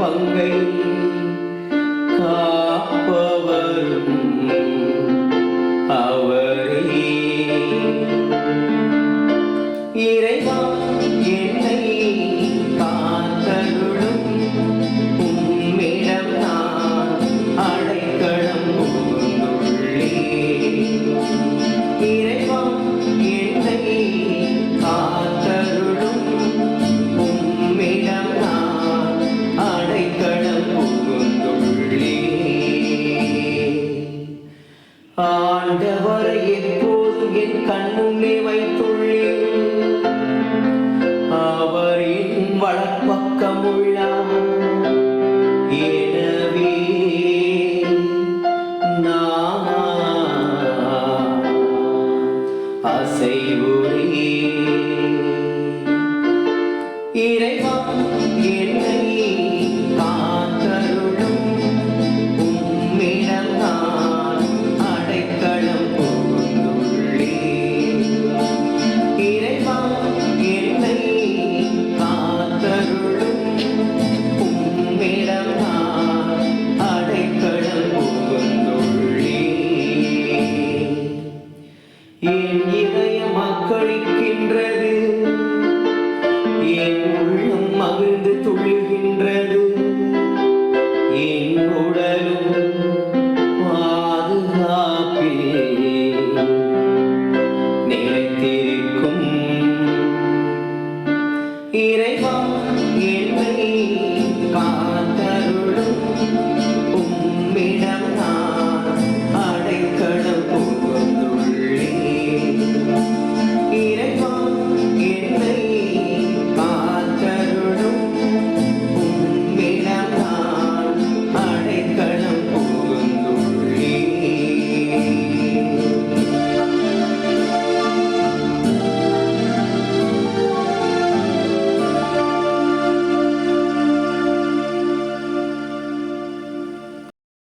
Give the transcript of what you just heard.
பங்கை ஆண்டவர் எப்போதும் என் கண்முன்னே வைத்துள்ளே. அவரின் என் உள்ளார் எனவே நான் அசைவுறே இறைவா என்னை காத்தருளும். வாக்களிக்கின்றது என் உள்ளம் மகிழ்ந்து துள்ளுகின்றது?